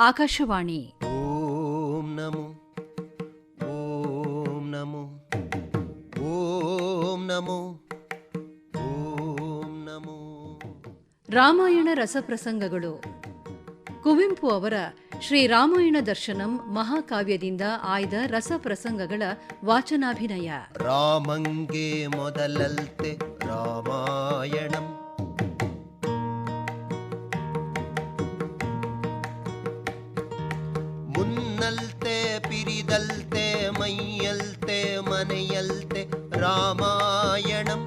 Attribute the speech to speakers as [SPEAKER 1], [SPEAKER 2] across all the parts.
[SPEAKER 1] ಆಕಾಶವಾಣಿ.
[SPEAKER 2] ಓಂ ನಮೋ ಓಂ ನಮೋ ಓಂ ನಮೋ ಓಂ ನಮೋ.
[SPEAKER 1] ರಾಮಾಯಣ ರಸಪ್ರಸಂಗಗಳು. ಕುವೆಂಪು ಅವರ ಶ್ರೀರಾಮಾಯಣ ದರ್ಶನಂ ಮಹಾಕಾವ್ಯದಿಂದ ಆಯ್ದ ರಸಪ್ರಸಂಗಗಳ ವಾಚನಾಭಿನಯ.
[SPEAKER 2] ರಾಮಂಗೆ ಮೊದಲಲ್ತೆ ರಾಮಾಯಣಂ. ಮುನ್ನಲ್ತೆ ಪಿರಿದಲ್ತೆ ಮೈಯಲ್ತೆ ಮನೆಯಲ್ತೆ ರಾಮಾಯಣಂ.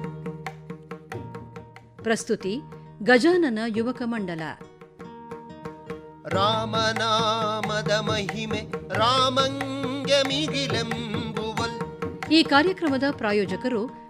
[SPEAKER 1] ಪ್ರಸ್ತುತಿ ಗಜಾನನ ಯುವಕ ಮಂಡಲ.
[SPEAKER 2] ರಾಮನಾಮದ ಮಹಿಮೆ ರಾಮಂಗ ಮಿಗಿಲೆಂಬುವಲ್.
[SPEAKER 1] ಈ ಕಾರ್ಯಕ್ರಮದ ಪ್ರಾಯೋಜಕರು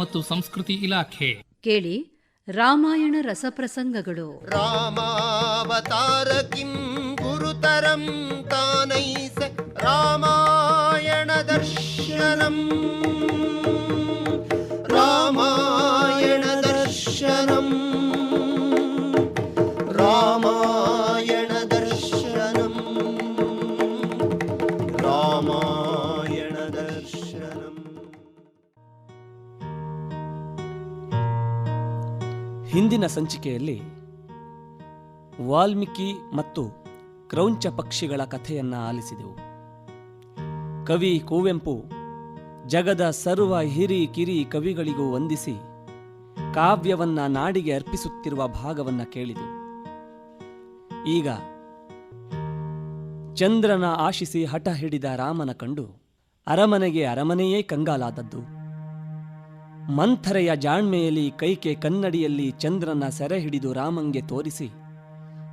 [SPEAKER 3] ಮತ್ತು ಸಂಸ್ಕೃತಿ ಇಲಾಖೆ.
[SPEAKER 1] ಕೇಳಿ ರಾಮಾಯಣ ರಸಪ್ರಸಂಗಗಳು.
[SPEAKER 2] ರಾಮಾವತಾರ ಕಿಂ ಗುರುತರಂ ತಾನೈಸೆ ರಾಮಾಯಣ ದರ್ಶನಂ. ರಾಮಾಯಣ ದರ್ಶನಂ. ರಾಮಾಯಣ
[SPEAKER 4] ಹಿಂದಿನ ಸಂಚಿಕೆಯಲ್ಲಿ ವಾಲ್ಮೀಕಿ ಮತ್ತು ಕ್ರೌಂಚ ಪಕ್ಷಿಗಳ ಕಥೆಯನ್ನ ಆಲಿಸಿದೆವು. ಕವಿ ಕುವೆಂಪು ಜಗದ ಸರ್ವ ಹಿರಿ ಕಿರಿ ಕವಿಗಳಿಗೂ ವಂದಿಸಿ ಕಾವ್ಯವನ್ನ ನಾಡಿಗೆ ಅರ್ಪಿಸುತ್ತಿರುವ ಭಾಗವನ್ನ ಕೇಳಿದೆವು. ಈಗ ಚಂದ್ರನ ಆಶಿಸಿ ಹಠ ಹಿಡಿದ ರಾಮನ ಕಂಡು ಅರಮನೆಗೆ ಅರಮನೆಯೇ ಕಂಗಾಲಾದದ್ದು. ಮಂಥರೆಯ ಜಾಣ್ಮೆಯಲ್ಲಿ ಕೈಕೆ ಕನ್ನಡಿಯಲ್ಲಿ ಚಂದ್ರನ ಸೆರೆ ಹಿಡಿದು ರಾಮಂಗೆ ತೋರಿಸಿ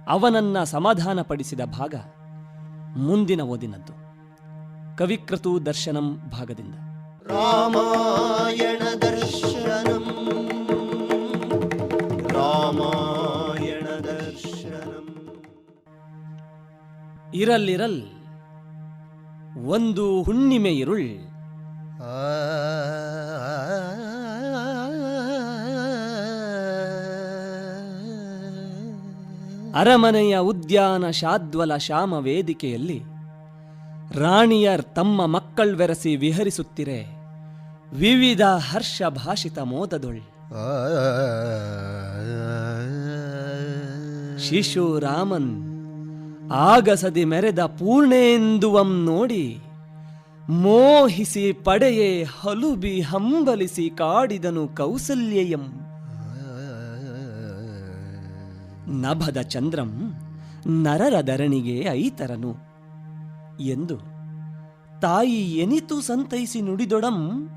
[SPEAKER 4] ಅವನನ್ನ ಸಮಾಧಾನಪಡಿಸಿದ ಭಾಗ ಮುಂದಿನ ಓದಿನದ್ದು. ಕವಿಕೃತು ದರ್ಶನಂ ಭಾಗದಿಂದ.
[SPEAKER 2] ರಾಮಾಯಣ ದರ್ಶನಂ. ರಾಮಾಯಣ ದರ್ಶನಂ.
[SPEAKER 4] ಇರಲ್ಲಿರಲ್ ಒಂದು ಹುಣ್ಣಿಮೆ ಇರುಳ್ ಅರಮನೆಯ ಉದ್ಯಾನ ಶಾದ್ವಲ ಶ್ಯಾಮ ವೇದಿಕೆಯಲ್ಲಿ ರಾಣಿಯರ್ ತಮ್ಮ ಮಕ್ಕಳ್ವೆರಸಿ ವಿಹರಿಸುತ್ತಿರೆ ವಿವಿಧ ಹರ್ಷ ಭಾಷಿತ ಮೋದದೊಳ್. ಶಿಶು ರಾಮನ್ ಆಗಸದಿ ಮೆರೆದ ಪೂರ್ಣೇಂದುವಂ ನೋಡಿ ಮೋಹಿಸಿ ಪಡೆಯೇ ಹಲುಬಿ ಹಂಬಲಿಸಿ ಕಾಡಿದನು ಕೌಸಲ್ಯಯಂ. ನಭದ ಚಂದ್ರಂ ನರರ ಧರಣಿಗೆ ಐತರನು ಎಂದು ತಾಯಿ ಎನಿತು ಸಂತೈಸಿ ನುಡಿದೊಡಂ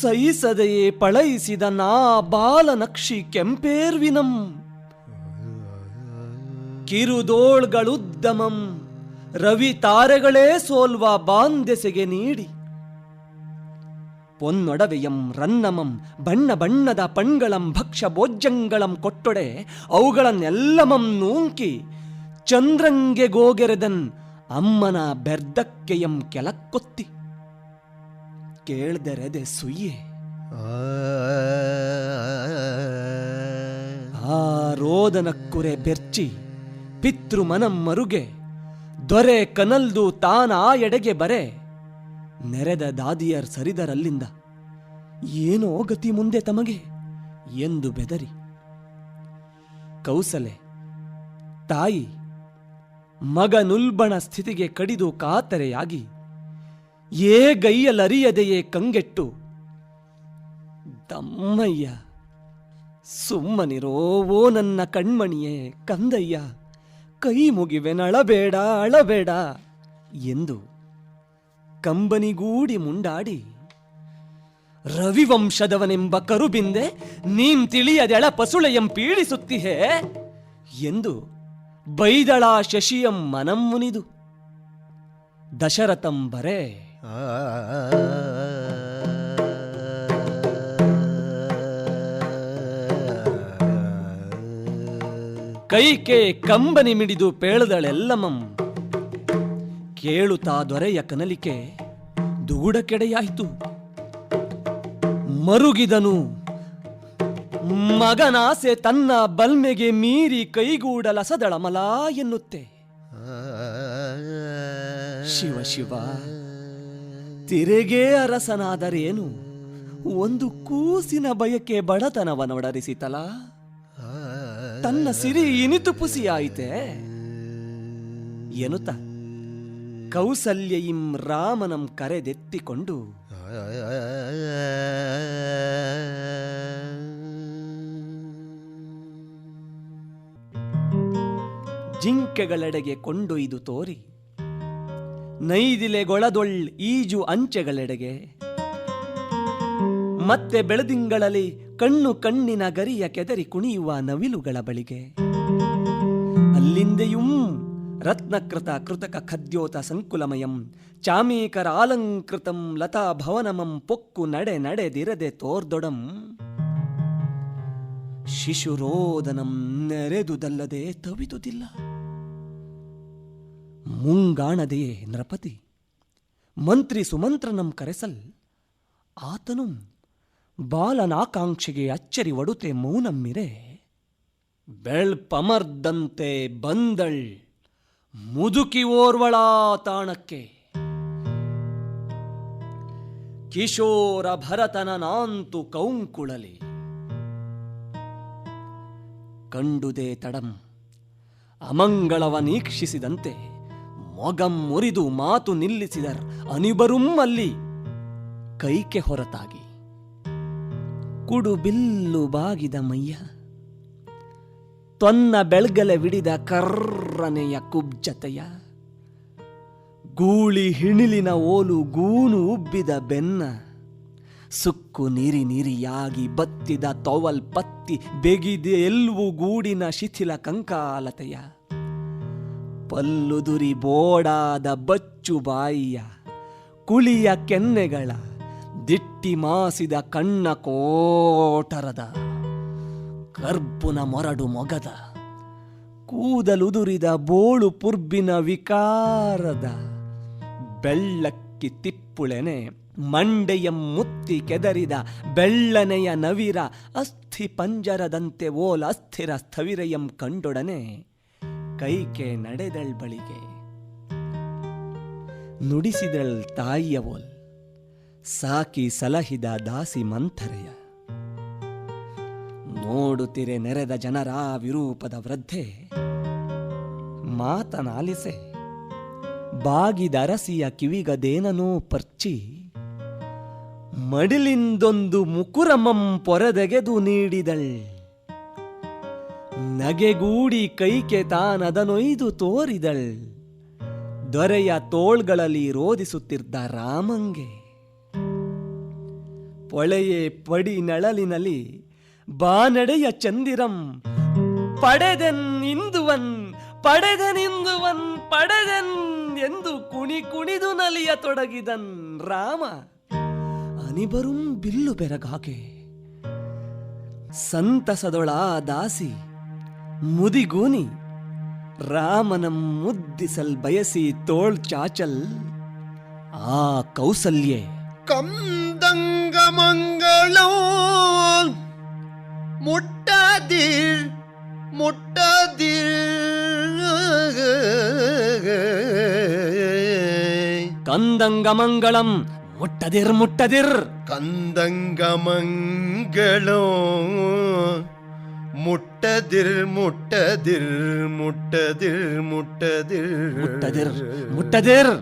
[SPEAKER 4] ಸಹಿಸದೆಯೇ ಪಳಯಿಸಿದ ನಾ ಬಾಲನಕ್ಷಿ ಕೆಂಪೇರ್ವಿನಂ. ಕಿರುದೋಳ್ಗಳುದ್ದಮಂ ರವಿ ತಾರೆಗಳೇ ಸೋಲ್ವ ಬಾಂದೆಸೆಗೆ ನೀಡಿ ಪೊನ್ನೊಡವೆಯಂ ರನ್ನಮಂ, ಬಣ್ಣ ಬಣ್ಣದ ಪಣ್ಗಳಂ, ಭಕ್ಷ್ಯ ಭೋಜ್ಯಂಗಳಂ ಕೊಟ್ಟೊಡೆ ಅವುಗಳನ್ನೆಲ್ಲಮಂ ನೂಂಕಿ ಚಂದ್ರಂಗೆ ಗೋಗೆರೆದನ್ ಅಮ್ಮನ ಬೆರ್ದಕ್ಕೆಯಂ ಕೆಲಕ್ಕೊತ್ತಿ. ಕೇಳ್ದೆರೆದೆ ಸುಯ್ಯೆ. ಆ ರೋದನಕ್ಕುರೆ ಬೆರ್ಚಿ ಪಿತೃ ಮನಂ ಮರುಗೆ, ದೊರೆ ಕನಲ್ದು ತಾನ ಆ ಎಡೆಗೆ ಬರೆ ನೆರೆದ ದಾದಿಯರ್ ಸರಿದರಲ್ಲಿಂದ. ಏನೋ ಗತಿ ಮುಂದೆ ತಮಗೆ ಎಂದು ಬೆದರಿ. ಕೌಸಲೆ, ತಾಯಿ ಮಗನುಲ್ಬಣ ಸ್ಥಿತಿಗೆ ಕಡಿದು ಕಾತರೆಯಾಗಿ, ಏ ಗೈಯಲರಿಯದೆಯೇ ಕಂಗೆಟ್ಟು. ದಮ್ಮಯ್ಯ, ಸುಮ್ಮನಿರೋ ಓ ನನ್ನ ಕಣ್ಮಣಿಯೇ, ಕಂದಯ್ಯ, ಕೈ ಮುಗಿವೆನಳಬೇಡ ಅಳಬೇಡ ಎಂದು ಕಂಬನಿಗೂಡಿ ಮುಂಡಾಡಿ ರವಿವಂಶದವನೆಂಬ ಕರುಬಿಂದೆ ನೀನ್ ತಿಳಿಯದೆಳ ಪಸುಳೆಯಂ ಪೀಡಿಸುತ್ತಿಹೆ ಎಂದು ಬೈದಳ ಶಶಿಯಂ ಮನಂ ಮುನಿದು. ದಶರಥಂ ಬರೆ. ಕೈಕೆ ಕಂಬನಿ ಮಿಡಿದು ಪೇಳದಳೆಲ್ಲಮಂ ಕೇಳುತ್ತಾ ದೊರೆಯ ಕನಲಿಕೆ ದುಗುಡಕೆಡೆಯಾಯಿತು. ಮರುಗಿದನು, ಮಗನಾಸೆ ತನ್ನ ಬಲ್ಮೆಗೆ ಮೀರಿ ಕೈಗೂಡಲಸದಳಮಲ ಎನ್ನುತ್ತೆ. ಶಿವ ಶಿವ, ತಿರೆಗೇ ಅರಸನಾದರೇನು? ಒಂದು ಕೂಸಿನ ಬಯಕೆ ಬಡತನವನೊಡರಿಸಿತಲ? ತನ್ನ ಸಿರಿ ಇನಿತು ಪುಸಿಯಾಯಿತೆ? ಎನ್ನುತ್ತ. ಕೌಸಲ್ಯಯಿಂ ರಾಮನಂ ಕರೆದೆತ್ತಿಕೊಂಡು. ಜಿಂಕೆಗಳೆಡೆಗೆ ಕೊಂಡೊಯ್ದು ತೋರಿ. ನೈದಿಲೆಗೊಳದೊಳ್ ಈಜು ಅಂಚೆಗಳೆಡೆಗೆ. ಮತ್ತೆ ಬೆಳದಿಂಗಳಲ್ಲಿ ಕಣ್ಣು ಕಣ್ಣಿನ ಗರಿಯ ಕೆದರಿ ಕುಣಿಯುವ ನವಿಲುಗಳ ಬಳಿಗೆ. ಅಲ್ಲಿಂದೆಯುಂ ರತ್ನಕೃತ ಕೃತಕ ಖದ್ಯೋತ ಸಂಕುಲಮಯಂ, ಚಾಮೀಕರ ಆಲಂಕೃತಂ ಲತಾ ಭವನಮಂ, ಪೊಕ್ಕು ನಡೆ ನಡೆದಿರದೆ ತೋರ್ದೊಡಂ. ಶಿಶುರೋದನಂ ನೆರೆದುದಲ್ಲದೆ ತವಿದುದಿಲ್ಲ. ಮುಂಗಾಣದೆಯೇ ನೃಪತಿ, ಮಂತ್ರಿ ಸುಮಂತ್ರನಂ ಕರೆಸಲ್, ಆತನು ಬಾಲನಾಕಾಂಕ್ಷೆಗೆ ಅಚ್ಚರಿ ಒಡುತೆ ಮೌನಮ್ಮಿರೆ ಬೆಳ್ಪಮರ್ದಂತೆ ಬಂದಳ್ ಮುದುಕಿ ಓರ್ವಳಾ ತಾಣಕ್ಕೆ. ಕಿಶೋರ ಭರತನ ನಾಂತು ಕೌಂಕುಳಲಿ. ಕಂಡುದೇ ತಡಂ, ಅಮಂಗಳವ ನೀಕ್ಷಿಸಿದಂತೆ ಮೊಗಂ ಮುರಿದು ಮಾತು ನಿಲ್ಲಿಸಿದರ್ ಅನಿಬರುಂ ಅಲ್ಲಿ ಕೈಕೆ ಹೊರತಾಗಿ. ಕುಡುಬಿಲ್ಲು ಬಾಗಿದ ಮಯ್ಯ ತೊನ್ನ ಬೆಳಗಲೆ ಬಿಡಿದ ಕರ್ರನೆಯ ಕುಬ್ಜತೆಯ. ಗೂಳಿ ಹಿಣಿಲಿನ ಓಲು ಗೂನು ಉಬ್ಬಿದ ಬೆನ್ನ. ಸುಕ್ಕು ನೀರಿ ನೀರಿಯಾಗಿ ಬತ್ತಿದ ತೊವಲ್ ಪತ್ತಿ ಬೆಗಿದೆ ಎಲ್ವು ಗೂಡಿನ ಶಿಥಿಲ ಕಂಕಾಲತೆಯ. ಪಲ್ಲುದುರಿ ಬೋಡಾದ ಬಚ್ಚು ಬಾಯಿಯ. ಕುಳಿಯ ಕೆನ್ನೆಗಳ ದಿಟ್ಟಿ ಮಾಸಿದ ಕಣ್ಣ ಕೋಟರದ. ಕರ್ಬುನ ಮೊರಡು ಮೊಗದ, ಕೂದಲುದುರಿದ ಬೋಳು ಪುರ್ಬಿನ ವಿಕಾರದ, ಬೆಳ್ಳಕ್ಕಿ ತಿಪ್ಪುಳೆನೆ ಮಂಡೆಯ ಮುತ್ತಿ ಕೆದರಿದ, ಬೆಳ್ಳನೆಯ ನವಿರ ಅಸ್ಥಿ ಪಂಜರದಂತೆ ಓಲ್ ಅಸ್ಥಿರ ಸ್ಥವಿರಯಂ ಕಂಡೊಡನೆ ಕೈಕೆ ನಡೆದಳ್ ಬಳಿಗೆ. ನುಡಿಸಿದಳ್ ತಾಯಿಯ ಓಲ್, ಸಾಕಿ ಸಲಹಿದ ದಾಸಿ ಮಂಥರೆಯ ನೋಡುತ್ತಿರೆ ನೆರೆದ ಜನರ ವಿರೂಪದ ವೃದ್ಧೆ. ಮಾತನಾಲಿಸೆ, ಬಾಗಿದರಸಿಯ ಕಿವಿಗದೇನನೋ ಪರ್ಚಿ, ಮಡಿಲಿಂದೊಂದು ಮುಕುರಮಂ ಪೊರೆದೆಗೆದು ನೀಡಿದಳ್. ನಗೆಗೂಡಿ ಕೈಕೆ ತಾನದನೊಯ್ದು ತೋರಿದಳ್. ದೊರೆಯ ತೋಳ್ಗಳಲ್ಲಿ ರೋದಿಸುತ್ತಿದ್ದ ರಾಮಂಗೆ. ಪೊಳೆಯೇ ಪಡಿ ನಳಲಿನಲ್ಲಿ ಬಾನಡೆಯ ಚಂದಿರಂ, ಪಡೆದನ್ ಇಂದುವನ್ ಪಡೆದೆನಿಂದುವನ್ ಪಡೆದೆನ್ ಎಂದು ಕುಣಿ ಕುಣಿದು ನಲಿಯ ತೊಡಗಿದನ್ ರಾಮ. ಅನಿಬರುಂ ಬಿಲ್ಲು ಬೆರಗಾಕೆ, ಸಂತಸದೊಳ ದಾಸಿ, ಮುದಿಗೂನಿ, ರಾಮನಂ ಮುದ್ದಿಸಲ್ ಬಯಸಿ ತೋಳ್ ಚಾಚಲ್, ಆ ಕೌಸಲ್ಯೆ.
[SPEAKER 2] ಕಂದಂಗ ಮಂಗಳೋ ಮುಟ್ಟದಿರ್ ಮುಟ್ಟದಿರ್
[SPEAKER 4] ಕಂದಂಗಮಂಗಳಂ ಮುಟ್ಟದಿರ್ ಮುಟ್ಟದಿರ್
[SPEAKER 2] ಕಂದಂಗ ಮಂಗಳೋ ಮುಟ್ಟದಿರ್ ಮುಟ್ಟದಿರ್ ಮುಟ್ಟದಿರ್ ಮುಟ್ಟದಿರ್
[SPEAKER 4] ಮುಟ್ಟದಿರ್ ಮುಟ್ಟದಿರ್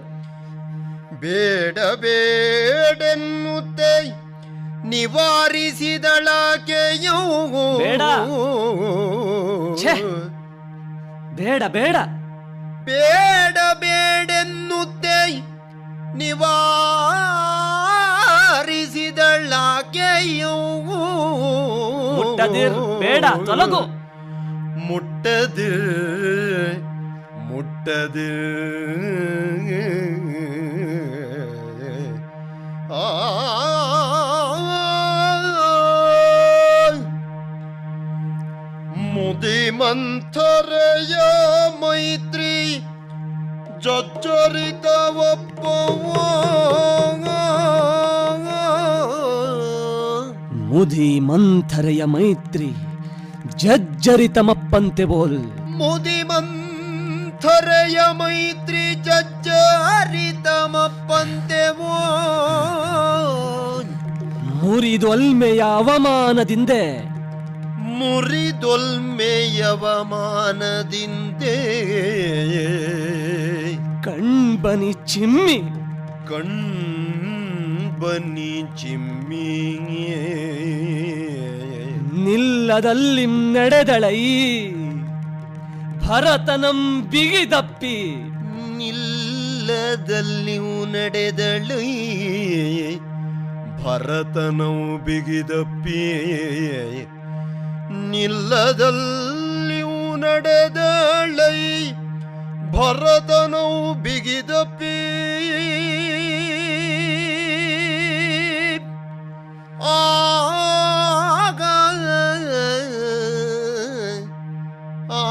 [SPEAKER 2] ಬೇಡ ಬೇಡೆನ್ನುತ್ತೆ ನಿವಾರಿಸಿದಳಾಕೆಯೋ
[SPEAKER 4] ಬೇಡ. ಛೆ. ಬೇಡ ಬೇಡ
[SPEAKER 2] ಬೇಡ ಬೇಡೆನ್ನುತ್ತೆ ನಿವಾರಿಸಿದಳಾಕೆಯೂ
[SPEAKER 4] ಮುಟ್ಟದಿರ್ ಬೇಡ ತೊಲಗು
[SPEAKER 2] ಮುಟ್ಟದಿರ್ ಬಿಟ್ಟದೆ ಮಂಥರೆಯ ಮೈತ್ರಿ? ಜಜ್ಜರಿತ
[SPEAKER 4] ಮುದಿ ಮಂಥರೆಯ ಮೈತ್ರಿ ಜಜ್ಜರಿತಮಪ್ಪಂತೆ ಬೋಲ್.
[SPEAKER 2] ಮುದಿ ಮಂಥರೆಯ ಮೈತ್ರಿ ಜಜ್ಜರಿತಮಪ್ಪಂತೆವೋ
[SPEAKER 4] ಮುರಿದು ಅಲ್ಮೆಯ ಅವಮಾನದಿಂದೆ
[SPEAKER 2] ಮುರಿದೊಲ್ಮೆಯವಮಾನದಿಂದೇ.
[SPEAKER 4] ಕಣ್ಬನಿ ಚಿಮ್ಮಿ.
[SPEAKER 2] ಕಣ್ಬನಿ ಚಿಮ್ಮಿ
[SPEAKER 4] ನಿಲ್ಲದಲ್ಲಿ ನಡೆದಳೈ. ಭರತನಂ ಬಿಗಿದಪ್ಪಿ.
[SPEAKER 2] ನಿಲ್ಲದಲ್ಲಿ ನಡೆದಳೈ. ಭರತನವು ಬಿಗಿದಪ್ಪಿ. ನಿಲ್ಲದಲ್ಲಿಯೂ ನಡೆದಳೈ ಭರತನವು ಬಿಗಿದ ಆಗ ಆ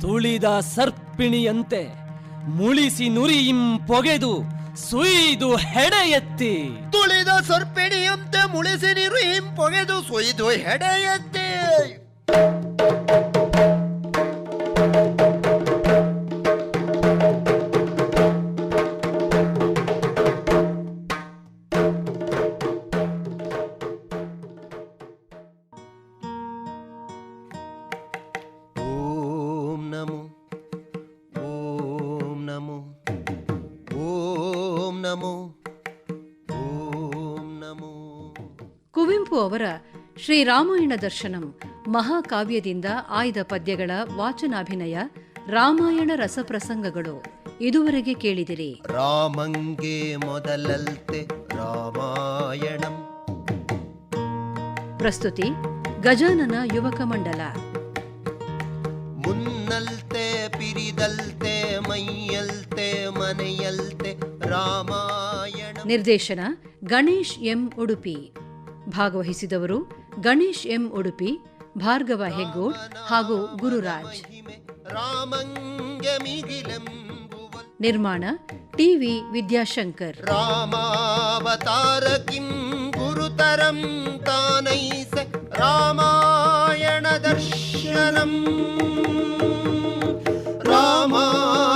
[SPEAKER 4] ತುಳಿದ ಸರ್ಪಿಣಿಯಂತೆ ಮುಳಿಸಿ ನುರಿಯಿಂ ಪೊಗೆದು ಸುಯಿದು ಹೆಡೆ ಎತ್ತಿ
[SPEAKER 2] ತುಳಿದ ಸರ್ಪಿಣಿಯಂತೆ ಮುಳಿಸಿ ನೀರು ಹಿಂಪೊಗೆದು ಸುಯಿದು ಹೆಡೆಯತ್ತೆ.
[SPEAKER 1] ಶ್ರೀರಾಮಾಯಣ ದರ್ಶನಂ ಮಹಾಕಾವ್ಯದಿಂದ ಆಯ್ದ ಪದ್ಯಗಳ ವಾಚನಾಭಿನಯ ರಾಮಾಯಣ ರಸಪ್ರಸಂಗಗಳು. ಇದುವರೆಗೆ ಕೇಳಿದಿರಿ.
[SPEAKER 2] ರಾಮಂಗೆ ಮೊದಲಲ್ತೆ ರಾಮಾಯಣಂ.
[SPEAKER 1] ಪ್ರಸ್ತುತಿ ಗಜಾನನ ಯುವಕ ಮಂಡಲ.
[SPEAKER 2] ಮುನ್ನಲ್ತೆ ಪಿರಿದಲ್ತೆ ಮೈಯಲ್ತೆ ಮನೆಯಲ್ತೆ ರಾಮಾಯಣ.
[SPEAKER 1] ನಿರ್ದೇಶನ ಗಣೇಶ್ ಎಂ ಉಡುಪಿ. ಭಾಗವಹಿಸಿದವರು ಗಣೇಶ್ ಎಂ ಉಡುಪಿ ಭಾರ್ಗವ ಹೆಗ್ಗೋಡ್ ಹಾಗೂ ಗುರುರಾಜ್.
[SPEAKER 2] ರಾಮಂಗೆ ಮಿಗಿಲೆಂಬುವಲ್
[SPEAKER 1] ನಿರ್ಮಾಣ ಟಿವಿ ವಿದ್ಯಾಶಂಕರ್.
[SPEAKER 2] ರಾಮಾವತಾರ ಕಿಂ ಗುರುತರಂ ತಾನೈಸ ರಾಮಾಯಣ ದರ್ಶನಂ ರಾಮಾಯಣ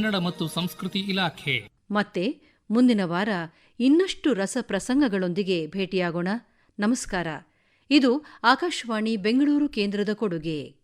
[SPEAKER 3] ಮತ್ತು ಸಂಸ್ಕೃತಿ ಇಲಾಖೆ.
[SPEAKER 1] ಮತ್ತೆ ಮುಂದಿನ ವಾರ ಇನ್ನಷ್ಟು ರಸ ಪ್ರಸಂಗಗಳೊಂದಿಗೆ ಭೇಟಿಯಾಗೋಣ. ನಮಸ್ಕಾರ. ಇದು ಆಕಾಶವಾಣಿ ಬೆಂಗಳೂರು ಕೇಂದ್ರದ ಕೊಡುಗೆ.